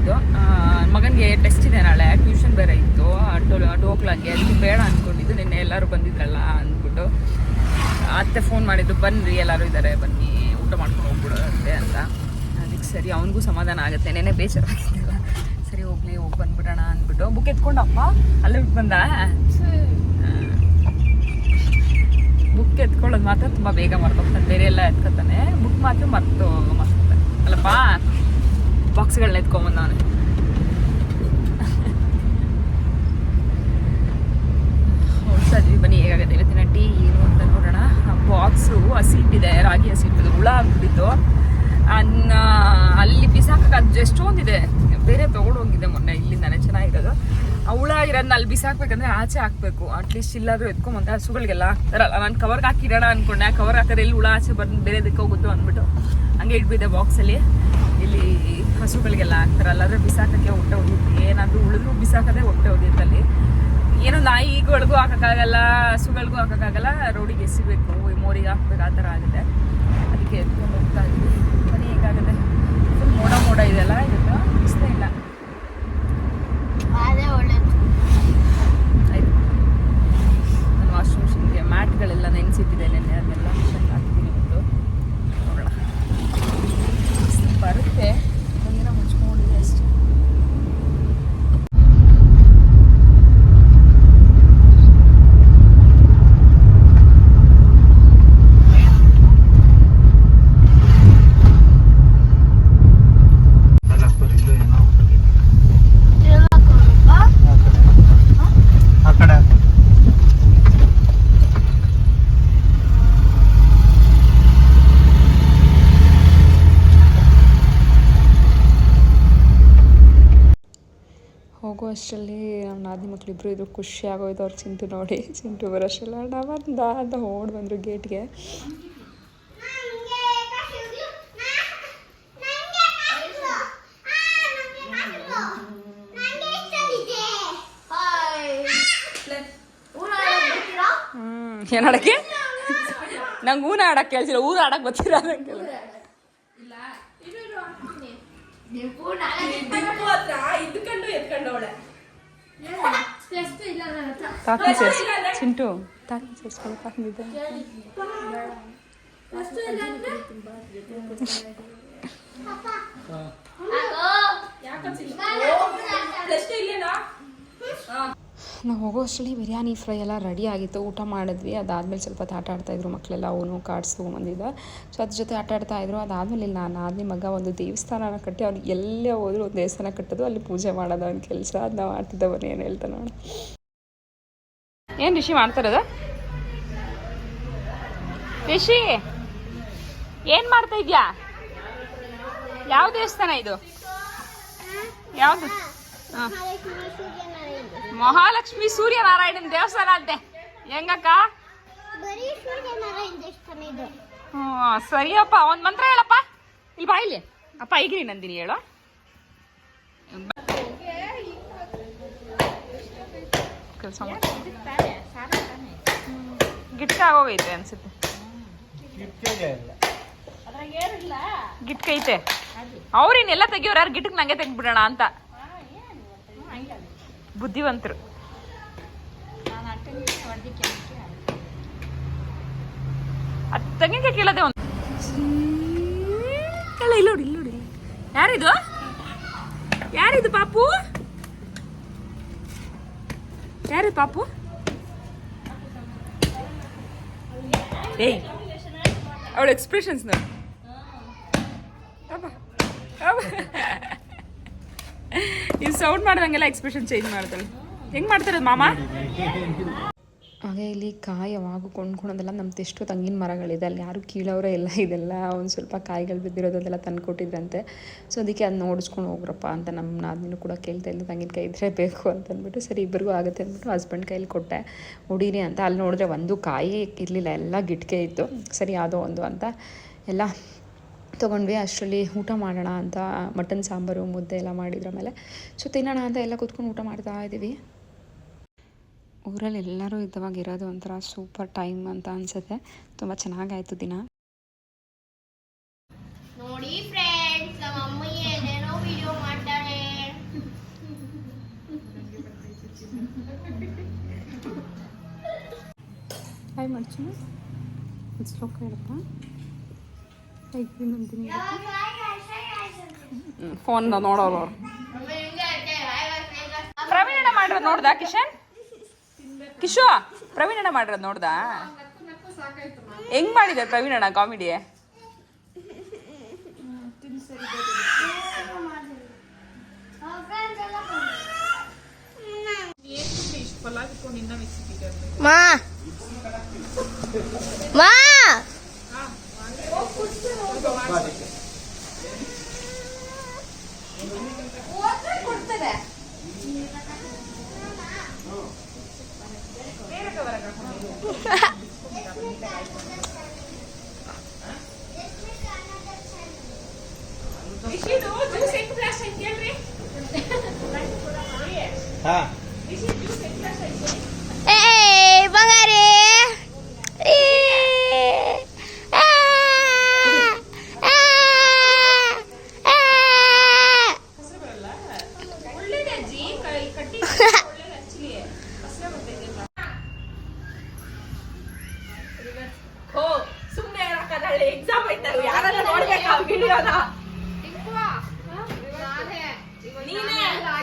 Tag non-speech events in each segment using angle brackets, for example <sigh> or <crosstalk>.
ಬಂದಿದ್ದು ಮಗನಿಗೆ ಟೆಸ್ಟ್ ಇದೆ ನಾಳೆ ಟ್ಯೂಷನ್ ಬೇರೆ ಇತ್ತು. ಡೋಕ್ಲಾಗೆ ಅದಕ್ಕೆ ಬೇಡ ಅಂದ್ಕೊಂಡಿದ್ದು ನಿನ್ನೆ ಎಲ್ಲರೂ ಬಂದಿದ್ರಲ್ಲ ಅಂದ್ಬಿಟ್ಟು ಅತ್ತೆ ಫೋನ್ ಮಾಡಿದ್ದು ಬನ್ನಿರಿ ಎಲ್ಲರೂ ಇದ್ದಾರೆ ಬನ್ನಿ, ಊಟ ಮಾಡ್ಕೊಂಡು ಹೋಗ್ಬಿಡುತ್ತೆ ಅಂತ. ಅದಕ್ಕೆ ಸರಿ, ಅವನಿಗೂ ಸಮಾಧಾನ ಆಗುತ್ತೆ. ನೆನೆ ಬೇಜಾರಾಗಿದ್ದಲ್ಲ ಸರಿ, ಹೋಗ್ಲಿ, ಹೋಗಿ ಬಂದ್ಬಿಡೋಣ ಅಂದ್ಬಿಟ್ಟು ಬುಕ್ ಎತ್ಕೊಂಡಪ್ಪ ಅಲ್ಲೇ ಬಿಟ್ಟು ಬಂದ? ಬುಕ್ ಎತ್ಕೊಳ್ಳೋದು ಮಾತ್ರ ತುಂಬ ಬೇಗ ಮರ್ತೋಗ್ತಾನೆ. ಬೇರೆ ಎಲ್ಲ ಎತ್ಕೊತಾನೆ. ಬುಕ್ ಮಾತ್ರ ಮರ್ತು ಮರ್ತೋಗ್ತಾನೆ. ಅಲ್ಲಪ್ಪ. ಬಾಕ್ಸ್ಗಳನ್ನ ಎತ್ಕೊಂಬಂದ ನಾನು ಹೊಡ್ಸದ್ವಿ ಬನ್ನಿ, ಹೇಗಾಗುತ್ತೆ? ಇವತ್ತಿನ ಟೀ ಏನು ಅಂತ ನೋಡೋಣ. ಬಾಕ್ಸು ಹಸಿಟ್ಟಿದೆ, ರಾಗಿ ಹಸಿಟ್ಟಿದೆ, ಹುಳ ಆಗ್ಬಿಟ್ಟಿತ್ತು. ಅನ್ನ, ಅಲ್ಲಿ ಬಿಸಾಕಕ್ಕೆ ಎಷ್ಟೊಂದಿದೆ. ಬೇರೆ ತೊಗೊಂಡೋಗಿದ್ದೆ ಮೊನ್ನೆ, ಇಲ್ಲಿಂದಾನೆ ಚೆನ್ನಾಗಿರೋದು. ಆ ಹುಳ ಇರೋದನ್ನ ಅಲ್ಲಿ ಬಿಸಾಕ್ಬೇಕಂದ್ರೆ ಆಚೆ ಹಾಕ್ಬೇಕು. ಅಟ್ಲೀಸ್ಟ್ ಇಲ್ಲಾದರೂ ಎತ್ಕೊಂಬಂತ ಹಸುಗಳಿಗೆಲ್ಲ ಹಾಕ್ತಾರಲ್ಲ. ನಾನು ಕವರ್ಗೆ ಹಾಕಿರೋಣ ಅನ್ಕೊಂಡೆ. ಕವರ್ ಹಾಕಿದ್ರೆ ಎಲ್ಲಿ ಹುಳ ಆಚೆ ಬಂದು ಬೇರೆ ದಿಕ್ಕೋಗುತ್ತೋ ಅಂದ್ಬಿಟ್ಟು ಹಂಗೆ ಇಟ್ಬಿದ್ದೆ ಬಾಕ್ಸಲ್ಲಿ ಹಸುಗಳಿಗೆಲ್ಲ ಹಾಕ್ತಾರಲ್ಲ ಅದ್ರ ಬಿಸಾಕಕ್ಕೆ ಹೊಟ್ಟೆ ಹೋಗಿತ್ತು ಏನಾದರೂ ಉಳಿದ್ರು ಬಿಸಾಕದೆ ಹೊಟ್ಟೆ ಹೋಗಿತ್ತಲ್ಲಿ ಏನೋ ನಾಯಿಗಳಿಗೂ ಹಾಕೋಕ್ಕಾಗಲ್ಲ, ಹಸುಗಳಿಗೂ ಹಾಕೋಕ್ಕಾಗಲ್ಲ, ರೋಡಿಗೆ ಎಸಿಬೇಕು ಮೋರಿಗೆ ಹಾಕ್ಬೇಕು, ಆ ಥರ ಆಗುತ್ತೆ. ಅದಕ್ಕೆ ಎತ್ಕೊಂಡು ಹೋಗ್ತಾ ಇದ್ವಿ. ಮನೆ ಹೇಗಾಗುತ್ತೆ? ಫುಲ್ ಮೋಡ ಮೋಡ ಇದೆಲ್ಲ ಇವತ್ತು ಇಷ್ಟ ಇಲ್ಲ. ಅದೇ ಒಳ್ಳೇದು ಆಯ್ತು ನಾನು ವಾಶ್ರೂಮ್ ಮಿಷಿನ್ಗೆ ಮ್ಯಾಟ್ಗಳೆಲ್ಲ ನೆನೆಸಿಟ್ಟಿದೆ ನೆನ್ನೆ ಅದನ್ನೆಲ್ಲ ಮಿಷನ್ ಹಾಕಿದ್ದೀನಿ ಇವತ್ತು ನೋಡೋಣ ಬಿಸ್ಲು ಬರುತ್ತೆ ಒಂದಿನ ಮುಚ್ಕೊಂಡಿದೆ ಅಷ್ಟೇ ಕಲಾಪುರ ಇಲ್ಲೂ ಏನೋ ಹೇಳ್ಬೇಕಪ್ಪ ಆ ಕಡೆ ಆ ಕಡೆ ಅಷ್ಟರಲ್ಲಿ ನಮ್ಮ ನಾದಿ ಇಬ್ಬರು ಇದ್ರು ಖುಷಿ ಆಗೋಯ್ತು ಅವ್ರು ಚಿಂಟು ನೋಡಿ. <laughs> ಚಿಂಟು ಬರೋಷ್ಟೆಲ್ಲ ಅಣ್ಣ ಬಂದ ಅಂತ ಓಡ್ ಬಂದರು ಗೇಟ್ಗೆ ಏನು ಆಡಕ್ಕೆ ನಂಗೆ ಊನ ಆಡಕ್ಕೆ ಕೇಳ್ಸಿಲ್ಲ, ಊರ ಆಡಕ್ಕೆ ಗೊತ್ತಿಲ್ಲ ನಂಗೆ. ತಾತನ ಸೇರ್ಸ್ ಚಿಂಟು ತಾತನ ಸೇರಿಸ್ಕೊಳ್ಳಿ ತಾತನಿದೆ ನಾವು ಹೋಗೋ ಅಷ್ಟರಲ್ಲಿ ಬಿರಿಯಾನಿ ಫ್ರೈ ಎಲ್ಲ ರೆಡಿ ಆಗಿತ್ತು. ಊಟ ಮಾಡಿದ್ವಿ. ಅದಾದಮೇಲೆ ಸ್ವಲ್ಪ ಹೊತ್ತು ಆಟ ಆಡ್ತಾಯಿದ್ರು ಮಕ್ಕಳೆಲ್ಲ. ಅವನು ಕಾರ್ಡ್ಸ್ ತೊಗೊಂಬಂದಿದ್ದ ಸೊ ಅದ್ರ ಜೊತೆ ಆಟ ಆಡ್ತಾಯಿದ್ರು ಅದಾದಮೇಲೆ ನಾನು ಆದ್ಮಿ ಮಗ ಒಂದು ದೇವಸ್ಥಾನನ ಕಟ್ಟಿ ಅವ್ನು ಎಲ್ಲೇ ಹೋದ್ರು ಒಂದು ದೇವಸ್ಥಾನ ಕಟ್ಟೋದು. ಅಲ್ಲಿ ಪೂಜೆ ಮಾಡೋದು, ಅವ್ನ ಕೆಲಸ. ಅದನ್ನ ಮಾಡ್ತಿದ್ದವನು ಏನು ಹೇಳ್ತಾನೆ ಏನು ರಿಷಿ ಮಾಡ್ತಾರದ ರಿಷಿ, ಏನು ಮಾಡ್ತಾ ಇದ್ಯಾ? ಯಾವ ದೇವಸ್ಥಾನ ಇದು? ಯಾವುದು? ಮಹಾಲಕ್ಷ್ಮಿ ಸೂರ್ಯನಾರಾಯಣನ ದೇವಸ್ಥಾನ ಅಂತೆ. ಹೆಂಗಕ್ಕ? ಹ್ಞೂ ಸರಿಯಪ್ಪ ಒಂದು ಮಂತ್ರ ಹೇಳಪ್ಪ. ಇಲ್ಲಿ ಬಾ ಇಲ್ಲಿ. ಅಪ್ಪ ಈಗ್ರಿ ನಂದಿನಿ ಹೇಳು. ಕೆಲಸ ಗಿಟ್ಕ ಆಗೋಗೈತೆ ಅನ್ಸುತ್ತೆ. ಗಿಟ್ಕೈತೆ ಅವ್ರೇನೆಲ್ಲ ತೆಗಿಯೋರು ಯಾರು ಗಿಟಕ್ ನಂಗೆ ತೆಗ್ದ್ಬಿಡೋಣ ಅಂತ. ಬುದ್ಧಿವಂತರು. ಅದು ತೆಂಗಿನಕಾಯಿ ಕೀಳದೆ ಒಂದು ಇಲ್ಲ ಇಲ್ಲೋಡಿ ಇಲ್ಲೋಡಿ. ಯಾರಿದು? ಯಾರಿದು ಪಾಪು? ಯಾರಿದು ಪಾಪು? ಏಯ್ ಅವಳ ಎಕ್ಸ್ಪ್ರೆಷನ್ಸ್ ನೋಡಿ. ಅಬ್ಬ ಅಬ್ಬ. ನೀವು ಸೌಂಡ್ ಮಾಡ್ದಂಗೆಲ್ಲ ಎಕ್ಸ್ಪ್ರೆಷನ್ ಚೇಂಜ್ ಮಾಡ್ತಾಳೆ ಹೆಂಗೆ ಮಾಡ್ತಾರೆ ಮಾಮ? ಹಾಗೆ ಇಲ್ಲಿ ಕಾಯಿ ಯಾವಾಗ ಕೊಂಡ್ಕೊಳೋದೆಲ್ಲ ನಮ್ದು ಎಷ್ಟು ತಂಗಿನ ಮರಗಳಿದೆ. ಅಲ್ಲಿ ಯಾರು ಕೀಳೋರೇ ಇಲ್ಲ. ಇದೆಲ್ಲ ಒಂದು ಸ್ವಲ್ಪ ಕಾಯಿಗಳು ಬಿದ್ದಿರೋದೆಲ್ಲ ತಂದು ಕೊಟ್ಟಿದ್ರಂತೆ. ಸೊ ಅದಕ್ಕೆ ಅದನ್ನ ಓಡಿಸ್ಕೊಂಡು ಹೋಗ್ರಪ್ಪ ಅಂತ ನಮ್ಮ ನಾದಿನೂ ಕೂಡ ಕೇಳ್ತಾ ಇಲ್ಲ ತಂಗಿನ ಕೈ ಇದ್ರೆ ಬೇಕು ಅಂತ ಅಂದ್ಬಿಟ್ಟು, ಸರಿ ಇಬ್ಬರಿಗೂ ಆಗುತ್ತೆ ಅಂದ್ಬಿಟ್ಟು ಹಸ್ಬೆಂಡ್ ಕೈಲಿ ಕೊಟ್ಟೆ. ಹೊಡೀರಿ ಅಂತ. ಅಲ್ಲಿ ನೋಡಿದ್ರೆ ಒಂದು ಕಾಯಿ ಇರಲಿಲ್ಲ. ಎಲ್ಲ ಗಿಟ್ಕೆ ಇತ್ತು. ಸರಿ, ಯಾವುದೋ ಒಂದು ಅಂತ. ಎಲ್ಲ ತೊಗೊಂಡ್ವಿ ಅಷ್ಟರಲ್ಲಿ ಊಟ ಮಾಡೋಣ ಅಂತ ಮಟನ್ ಸಾಂಬಾರು ಮುದ್ದೆ ಎಲ್ಲ ಮಾಡಿದ್ರ ಮೇಲೆ. ಸೊ ತಿನ್ನೋಣ ಅಂತ ಎಲ್ಲ ಕೂತ್ಕೊಂಡು ಊಟ ಮಾಡ್ತಾ ಇದ್ದೀವಿ ಊರಲ್ಲಿ ಎಲ್ಲರೂ ಇದ್ದವಾಗ ಇರೋದು ಒಂಥರ ಸೂಪರ್ ಟೈಮ್ ಅಂತ ಅನಿಸುತ್ತೆ. ತುಂಬ ಚೆನ್ನಾಗಾಯಿತು ದಿನ. ನೋಡಿ ಫ್ರೆಂಡ್ಸ್ ಏನೇನೋ ವಿಡಿಯೋ ಮಾಡ್ತಾರೆ ಹಾಯ್ ಮಾಡ್ತೀನಿ ಸ್ಲೋಕ ಹೇಳಪ್ಪ ಫೋನ್ ನೋಡೋರು ಅವ್ರು. ಪ್ರವೀಣಣ್ಣ ಮಾಡಿರೋದು ನೋಡ್ದಾ ಕಿಶನ್? ಕಿಶು ಪ್ರವೀಣಣ್ಣ ಮಾಡಿರೋದು ನೋಡ್ದಾ? ಹೆಂಗ್ ಮಾಡಿದ ಪ್ರವೀಣಣ್ಣ ಕಾಮಿಡಿ ಮಾ. ಮಾ ಹಾ ಏ ಬಂಗಾರಿ ಆ, ಆ, ಆ. ಸುಮ್ಮನೆ ಎಕ್ಸಾಮ್ ಆಯ್ತಾರೆ ಯಾರನ್ನ ನೋಡ್ಬೇಕಾ ವಿಡಿಯೋನ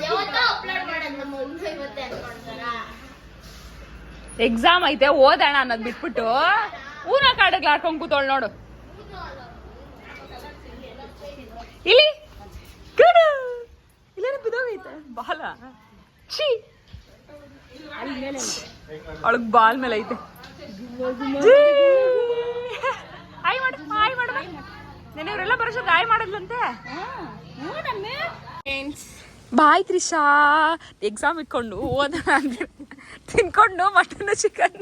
ಯಾವತ್ತೋ upload ಮಾಡೋದು ನಮ್ಮ ಮಮ್ಮಿ ಇವತ್ತೇ ಅನ್ಕೊಂತಾರಾ? ಎಕ್ಸಾಮ್ ಐತೆ ಓದೋಣ ಅನ್ನೋದು ಬಿಟ್ಬಿಟ್ಟು. ಊರ ಕಾಡಗ್ಲ ಆಡ್ಕೊಂಡ್ ಕೂತೋಳ್ ನೋಡು. ಇಲ್ಲಿ. ಕಡು ಇಲ್ಲೇನು ಬಿದೋಗೈತೆ ಬಾಲ. ಛೀ. ಅವಳಗ್ ಬಾಲ್ ಮೇಲೆ ಐತೆ. ಹಾಯ್ ಮಾಡು ಹಾಯ್ ಮಾಡು. ನೆನೆಯವರೆಲ್ಲ ಬರೋಷ್ಟು ಹಾಯ್ ಮಾಡಿದ್ಲಂತೆ. ಬಾಯ್ ತ್ರಿಷಾ ಎಕ್ಸಾಮ್ ಇಟ್ಕೊಂಡು ಓದೋಣ ತಿನ್ಕೊಂಡು ಮಟನ್ ಚಿಕನ್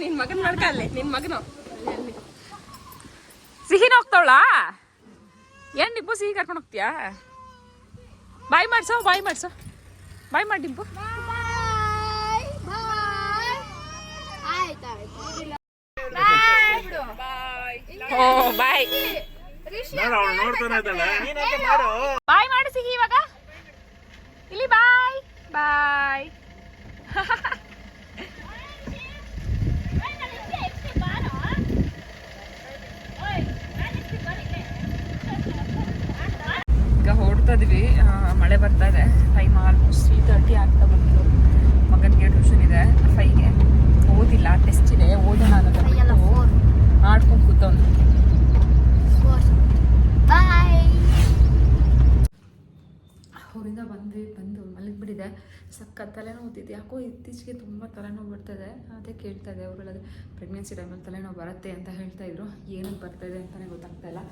ನಿನ್ ಮಗನ್ ಮಾಡ್ಕಲ್ಲೇ ನಿನ್ ಮಗನು. ಸಿಹಿನ ಹೋಗ್ತಾವಳ? ಏನ್ ಡಿಂಪು ಸಿಹಿ ಕರ್ಕೊಂಡು ಹೋಗ್ತೀಯಾ? ಬಾಯ್ ಮಾಡ್ಸೋ ಬಾಯ್ ಮಾಡ್ಸೋ. ಬಾಯ್ ಮಾಡಿ ಡಿಂಪು Bye. Bye. ಆಯ್ತ್ ಆಯ್ತ್. ಓ ಬಾಯ್ ಬಾಯ್ ಮಾಡಿ ಸಿಹಿ ಇವಾಗ. ಇಲ್ಲಿ ಬಾಯ್. ಬಾಯ್. ಈಗ ಹೊರಡ್ತಾ ಇದೀವಿ. ಆ, ಮಳೆ ಬರ್ತಾ ಇದೆ. ಟೈಮ್ ಆಲ್ಮೋಸ್ಟ್ ತ್ರೀ ತರ್ಟಿ ಆಗ್ತಾ ಬಂತು. ಮಗನಿಗೆ ಟ್ಯೂಷನ್ ಇದೆ. ಫೈವ್ಗೆ ಓದಿಲ್ಲ. ಟೆಸ್ಟ್ ಇದೆ. ಓದೋಣ ಅನ್ನೋದು. ಆಡ್ಕೊಂಡು ಕೂತವ್ನು. ಅವರಿಂದ ಬಂದ್ವಿ ಬಂದು ಮಲಗಿಬಿಟ್ಟಿದೆ ಸಕ್ಕ ತಲೆನೋವು ಹೋಗ್ತಿದೆ ಯಾಕೋ ಇತ್ತೀಚೆಗೆ ತುಂಬ ತಲೆನೋವು ಬರ್ತಾಯಿದೆ ಅದೇ ಕೇಳ್ತಾ ಇದೆ ಅವರೆಲ್ಲ ಪ್ರೆಗ್ನೆನ್ಸಿ ಟೈಮಲ್ಲಿ ತಲೆನೋವು ಬರುತ್ತೆ ಅಂತ ಹೇಳ್ತಾ ಇದ್ರು. ಏನಕ್ಕೆ ಬರ್ತಾಯಿದೆ ಅಂತಲೇ ಗೊತ್ತಾಗ್ತಾ ಇಲ್ಲ.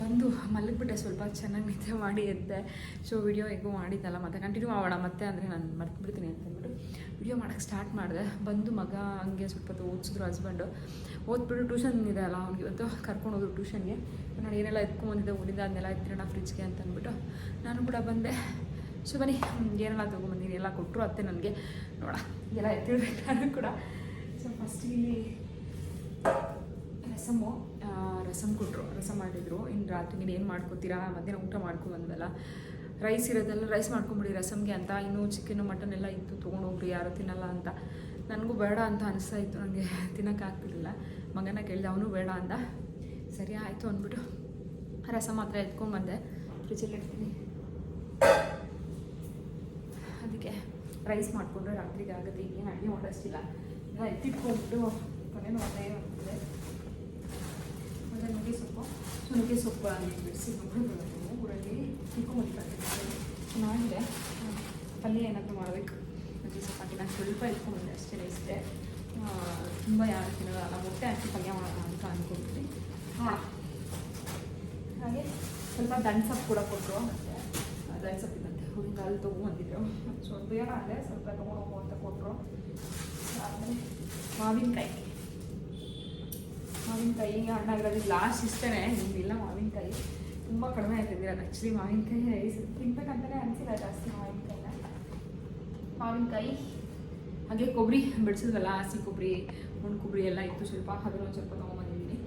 ಬಂದು ಮಲಗಿಬಿಟ್ಟೆ ಸ್ವಲ್ಪ ಚೆನ್ನಾಗಿ ನಿದ್ದೆ ಮಾಡಿ ಎದ್ದೆ. ಸೊ ವಿಡಿಯೋ ಹೇಗೂ ಮಾಡಿದ್ದಲ್ಲ, ಮತ್ತೆ ಕಂಟಿನ್ಯೂ ಮಾಡೋಣ ಮತ್ತೆ ಅಂದರೆ ನಾನು ಮರ್ತುಬಿಡ್ತೀನಿ ಅಂತ ಅಂದ್ಬಿಟ್ಟು ವಿಡಿಯೋ ಮಾಡೋಕ್ಕೆ ಸ್ಟಾರ್ಟ್ ಮಾಡಿದೆ. ಬಂದು ಮಗ ಹಂಗೆ ಸ್ವಲ್ಪ ಹೊತ್ತು ಓದಿಸಿದ್ರು ಹಸ್ಬೆಂಡು ಓದ್ಬಿಟ್ಟು ಟ್ಯೂಷನ್ ಇದೆ ಅಲ್ಲ, ಅವ್ನಿಗೆ ಇವತ್ತು ಕರ್ಕೊಂಡು ಹೋದ್ರು ಟ್ಯೂಷನ್ಗೆ ನಾನು ಏನೆಲ್ಲ ಎತ್ಕೊಂಬಂದಿದ್ದೆ ಊರಿಂದ ಅದನ್ನೆಲ್ಲ ಎತ್ತಿರೋಣ ಫ್ರಿಜ್ಗೆ ಅಂತ ಅಂದ್ಬಿಟ್ಟು ನಾನು ಕೂಡ ಬಂದೆ. ಸೊ ಬನ್ನಿ ಏನೆಲ್ಲ ತೊಗೊಂಬಂದಿನಿ, ಎಲ್ಲ ಕೊಟ್ಟರು ಅತ್ತೆ ನನಗೆ. ನೋಡ ಎಲ್ಲ ಎತ್ತಿಡ್ಬೇಕು ನಾನು ಕೂಡ. ಸೊ ಫಸ್ಟ್ ಇಲ್ಲಿ ರಸಮ್ಮು ಆ, ರಸಮ್ ಕೊಟ್ಟರು ರಸಮ್ ಮಾಡಿದ್ರು. ಇನ್ನು ರಾತ್ರಿ ನೀನು ಏನು ಮಾಡ್ಕೋತೀರಾ? ಮಧ್ಯಾಹ್ನ ಊಟ ಮಾಡ್ಕೊಂಬಂದ್ವಲ್ಲ. ರೈಸ್ ಇರೋದೆಲ್ಲ ರೈಸ್ ಮಾಡ್ಕೊಂಬಿಡಿ ರಸಮ್ಗೆ ಅಂತ. ಇನ್ನೂ ಚಿಕನ್ ಮಟನ್ ಎಲ್ಲ ಇತ್ತು ತೊಗೊಂಡೋಗ್ರಿ ಯಾರು ತಿನ್ನಲ್ಲ ಅಂತ. ನನಗೂ ಬೇಡ ಅಂತ ಅನಿಸ್ತಾ ಇತ್ತು. ನನಗೆ ತಿನ್ನೋಕ್ಕಾಗ್ತಿರ್ಲಿಲ್ಲ ಮಗನ ಕೇಳಿದೆ ಅವನು ಬೇಡ ಅಂದ ಸರಿ ಆಯಿತು ಅಂದ್ಬಿಟ್ಟು ರಸಮ್ ಮಾತ್ರ ಎತ್ಕೊಂಡ್ಬಂದೆ ಫ್ರಿಜ್ಜಲ್ಲಿ ಇಡ್ತೀನಿ. ಅದಕ್ಕೆ ರೈಸ್ ಮಾಡಿಕೊಂಡ್ರೆ ರಾತ್ರಿಗೆ ಆಗುತ್ತೆ. ಏನು ಅಡುಗೆ ಮಾಡೋಷ್ಟಿಲ್ಲ. ಎಲ್ಲ ಎತ್ತಿಟ್ಕೊಂಡ್ಬಿಟ್ಟು ತಲೆನೋವು ಅದೇ ಆಗ್ತದೆ ಮತ್ತು ನುಗ್ಗೆ ಸೊಪ್ಪು ಸೊ ನುಗ್ಗೆ ಸೊಪ್ಪು ಅಲ್ಲಿ ಬಿಡಿಸಿ ನುಗ್ಗೆ ಊರಲ್ಲಿ ತಿಳ್ಕೊಂಬಂದಿದ್ದಾರೆ ಚೆನ್ನಾಗಿದೆ. ಪಲ್ಯ ಏನಾದರೂ ಮಾಡಬೇಕು ನುಗ್ಗೆ ಸೊಪ್ಪು ಹಾಕಿ ನಾನು ಸ್ವಲ್ಪ ಇಟ್ಕೊಂಡ್ಬಂದೆ ಅಷ್ಟೇ ಇಷ್ಟೇ ತುಂಬ ಯಾರು ತಿನ್ನೋಲ್ಲ ಮೊಟ್ಟೆ ಹಾಕಿ ಪಲ್ಯ ಮಾಡೋಣ ಅಂತ ಅಂದ್ಕೊಂಡ್ಬಿಟ್ಟು ಹಾಂ ಹಾಗೆ ಸ್ವಲ್ಪ ದಂಡ್ಸೊಪ್ಪು ಕೂಡ ಕೊಟ್ಟರು ದಂಡ್ಸೊಪ್ಪಿದಂತೆ ಹುಡುಗ ಅಲ್ಲಿ ತೊಗೊಂಬಂದಿದ್ರು ಸೊ ಬೇಡ ಅಂದರೆ ಸ್ವಲ್ಪ ತೊಗೊಂಡೋಗು ಅಂತ ಕೊಟ್ಟರು ಆಮೇಲೆ ಮಾವಿನಕಾಯಿ ಮಾವಿನಕಾಯಿ ಹಣ್ಣಾಗಿರೋದು ಲಾಸ್ಟ್ ಇಷ್ಟೇ ಇಲ್ಲ ಮಾವಿನಕಾಯಿ. ತುಂಬ ಕಡಿಮೆ ಆಯ್ತಿದ್ದೀರ ಆ್ಯಕ್ಚುಲಿ ಮಾವಿನಕಾಯಿ ತಿನ್ಬೇಕಂತಲೇ ಅನಿಸಿಲ್ಲ ಜಾಸ್ತಿ ಮಾವಿನಕಾಯಿನ. ಮಾವಿನಕಾಯಿ, ಹಾಗೆ ಕೊಬ್ಬರಿ ಬಿಡಿಸಿದ್ವಲ್ಲ ಹಸಿ ಕೊಬ್ಬರಿ ಒಣ ಕೊಬ್ಬರಿ ಎಲ್ಲ ಇತ್ತು ಸ್ವಲ್ಪ. ಅದನ್ನು ಒಂದು ಸ್ವಲ್ಪ ತೊಗೊಂಬಂದಿದ್ದೀನಿ.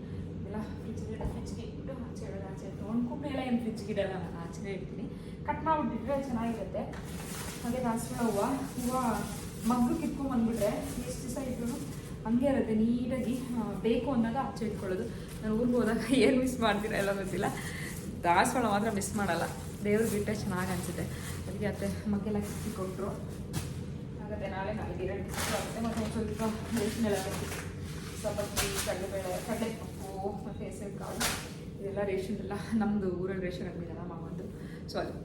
ಎಲ್ಲ ಫ್ರಿಜ್ಗೆ ಫ್ರಿಜ್ಗೆ ಇಟ್ಬಿಟ್ಟು ಆಚೆ ಇಡೋದು ಆಚೆ ಕೊಬ್ಬರಿ ಎಲ್ಲ ಏನು ಫ್ರಿಜ್ಗೆ ಇಡಲ್ಲ, ನಾನು ಆಚೆ ಇಡ್ತೀನಿ. ಕಟ್ ಮಾಡಿಬಿಟ್ಟಿದ್ರೆ ಚೆನ್ನಾಗಿರುತ್ತೆ. ಹಾಗೆ ದಾಸವಾಳ ಹೂವು ಹೂವು ಮಗ್ಗು ಕಿತ್ಕೊಂಡು ಬಂದ್ಬಿಟ್ರೆ, ಎಷ್ಟು ದಿವಸ ಇದ್ರು ಹಂಗೆ ಇರುತ್ತೆ, ನೀಟಾಗಿ ಬೇಕು ಅನ್ನೋದು ಆಚೆ ಇಟ್ಕೊಳ್ಳೋದು. ನಾನು ಊರಿಗೆ ಹೋದಾಗ ಏನು ಮಿಸ್ ಮಾಡ್ತೀರಾ ಎಲ್ಲ ಗೊತ್ತಿಲ್ಲ. ದಾಸವಾಳ ಮಾತ್ರ ಮಿಸ್ ಮಾಡಲ್ಲ. ದೇವ್ರ ಬಿಟ್ಟರೆ ಚೆನ್ನಾಗಿ ಅನಿಸುತ್ತೆ. ಅದಕ್ಕೆ ಅತ್ತೆ ಮಗ್ಗೆಲ್ಲ ಕಿತ್ತಿ ಕೊಟ್ಟರು ಆಗುತ್ತೆ, ನಾಳೆ ನಾಳೆ ಎರಡು ಆಗುತ್ತೆ. ಮತ್ತು ಸ್ವಲ್ಪ ರೇಷನ್ ಎಲ್ಲ ಬೇಕಿತ್ತು ಸಬ್ಬಕ್ಕಿ ಕಡಲೆಬೇಳೆ, ಕಡಲೆಪಪ್ಪು, ಮತ್ತು ಹೆಸರು ಕಾಳು ಇದೆಲ್ಲ ರೇಷನ್ ಎಲ್ಲ ನಮ್ಮದು ಊರಲ್ಲಿ ರೇಷನ್ ಅಂಗಡಿಯಲ್ಲ ಮಾವಂದು. ಸೊ ಅಲ್ಲಿ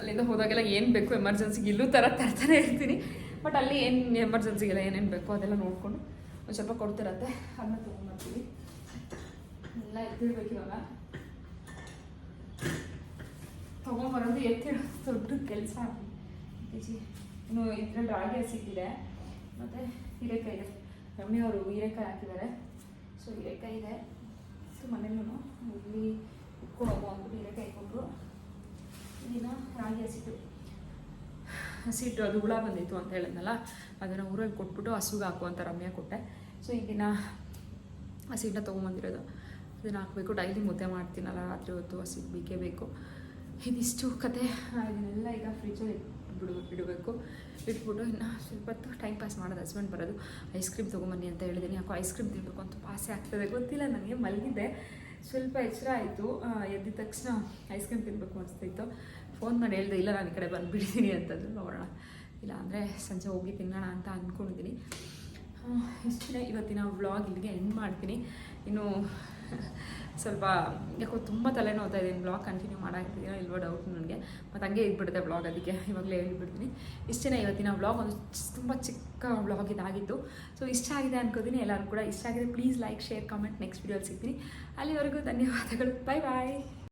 ಅಲ್ಲಿಂದ ಹೋದಾಗೆಲ್ಲ ಏನು ಬೇಕು ಎಮರ್ಜೆನ್ಸಿಗೆ ಇಲ್ಲೂ ಥರ ತರ್ತಾನೆ ಇರ್ತೀನಿ. ಬಟ್ ಅಲ್ಲಿ ಏನು ಎಮರ್ಜೆನ್ಸಿಗೆಲ್ಲ ಏನೇನು ಬೇಕೋ ಅದೆಲ್ಲ ನೋಡಿಕೊಂಡು ಒಂದು ಸ್ವಲ್ಪ ಕೊಡ್ತಿರತ್ತೆ, ಅದನ್ನ ತೊಗೊಂಡ್ಬರ್ತೀವಿ ಎಲ್ಲ ಎತ್ತಿಡ್ಬೇಕು ಇವಾಗ. ತೊಗೊಂಬರೋದು ಎತ್ತಿಡೋ ದೊಡ್ಡ ಕೆಲಸ. ಇನ್ನು ಇದ್ರಲ್ಲಿ ರಾಗಿ ಹಸಿಟ್ಟಿದೆ. ಮತ್ತು ಹೀರೆಕಾಯಿ ಇದೆ. ರಮ್ಯ ಅವರು ಹೀರೆಕಾಯಿ ಹಾಕಿದ್ದಾರೆ. ಸೊ ಹೀರೆಕಾಯಿ ಇದೆ. ಸೊ ಮನೇಲೂ ಇಲ್ಲಿ ಉಕ್ಕೋ ಹೋಗೋ ಅಂದ್ಬಿಟ್ಟು ಹೀರೆಕಾಯಿ ಕೊಟ್ಟರು ಇನ್ನು ರಾಗಿ ಹಸಿಟ್ಟು. ಹಸಿಟ್ಟು ಅದು ಹುಳ ಬಂದಿತ್ತು ಅಂತ ಹೇಳಿದ್ನಲ್ಲ, ಅದನ್ನು ಊರಲ್ಲಿ ಕೊಟ್ಬಿಟ್ಟು ಹಸುಗೆ ಹಾಕುವಂಥ ರಮ್ಯ ಕೊಟ್ಟೆ. ಸೊ ಈಗಿನ ದಿನ ಹಸಿಟ್ಟನ್ನ ತೊಗೊಂಬಂದಿರೋದು. ಅದನ್ನು ಹಾಕಬೇಕು ಡೈಲಿ ಮುದ್ದೆ ಮಾಡ್ತೀನಲ್ಲ, ರಾತ್ರಿ ಹೊತ್ತು ಹಸಿಟ್ಟು ಬೇಕೇ ಬೇಕು. ಇದಿಷ್ಟು ಕತೆ. ಇದನ್ನೆಲ್ಲ ಈಗ ಫ್ರಿಜ್ಜಲ್ಲಿ ಬಿಡು ಇಡಬೇಕು. ಇಟ್ಬಿಟ್ಟು ಇನ್ನು ಸ್ವಲ್ಪ ಹೊತ್ತು ಟೈಮ್ ಪಾಸ್ ಮಾಡೋದು ಹಸ್ಬೆಂಡ್ ಬರೋದು. ಐಸ್ ಕ್ರೀಮ್ ತೊಗೊಂಬನ್ನಿ ಅಂತ ಹೇಳಿದ್ದೀನಿ ಯಾಕೋ ಐಸ್ ಕ್ರೀಮ್ ತಿನ್ನಬೇಕು ಅಂತ ಆಸೆ ಆಗ್ತದೆ. ಗೊತ್ತಿಲ್ಲ, ನನಗೆ ಮಲಗಿದ್ದೆ ಸ್ವಲ್ಪ ಎಚ್ಚರ ಆಯಿತು. ಎದ್ದ ತಕ್ಷಣ ಐಸ್ ಕ್ರೀಮ್ ತಿನ್ನಬೇಕು ಅನಿಸ್ತಿತ್ತು. ಫೋನ್ ಮಾಡಿ ಹೇಳಿದೆ, ಇಲ್ಲ, ನಾನು ಈ ಕಡೆ ಬಂದುಬಿಡ್ತೀನಿ ಅಂತಂದು ನೋಡೋಣ. ಇಲ್ಲ ಅಂದರೆ ಸಂಜೆ ಹೋಗಿ ತಿನ್ನೋಣ ಅಂತ ಅಂದ್ಕೊಂಡಿದ್ದೀನಿ ಇಷ್ಟೇ ಇವತ್ತಿನ ವ್ಲಾಗ್ ಇಲ್ಲಿಗೆ ಎಂಡ್ ಮಾಡ್ತೀನಿ. ಇನ್ನು ಸ್ವಲ್ಪ, ಯಾಕೋ ತುಂಬ ನೋತಾ ಇದೆ. ವ್ಲಾಗ್ ಕಂಟಿನ್ಯೂ ಮಾಡಾಕಿದ್ದೀನೋ ಇಲ್ವೋ ಡೌಟ್ ನನಗೆ. ಮತ್ತು ಹಂಗೆ ಇದ್ಬಿಡುತ್ತೆ ವ್ಲಾಗ್ ಅದಕ್ಕೆ. ಇವಾಗಲೇ ಹೇಳ್ಬಿಡ್ತೀನಿ. ಇಷ್ಟೇ ಇವತ್ತಿನ ವ್ಲಾಗ್ ಒಂದು ತುಂಬ ಚಿಕ್ಕ ವ್ಲಾಗ್ ಇದಾಗಿತ್ತು. ಸೊ ಇಷ್ಟ ಆಗಿದೆ ಅನ್ಕೋತೀನಿ. ಎಲ್ಲರೂ ಕೂಡ ಇಷ್ಟ ಆಗಿದೆ. Please like share comment next ವೀಡಿಯೋಲಿ ಸಿಗ್ತೀನಿ. ಅಲ್ಲಿವರೆಗೂ ಧನ್ಯವಾದಗಳು. ಬಾಯ್ ಬಾಯ್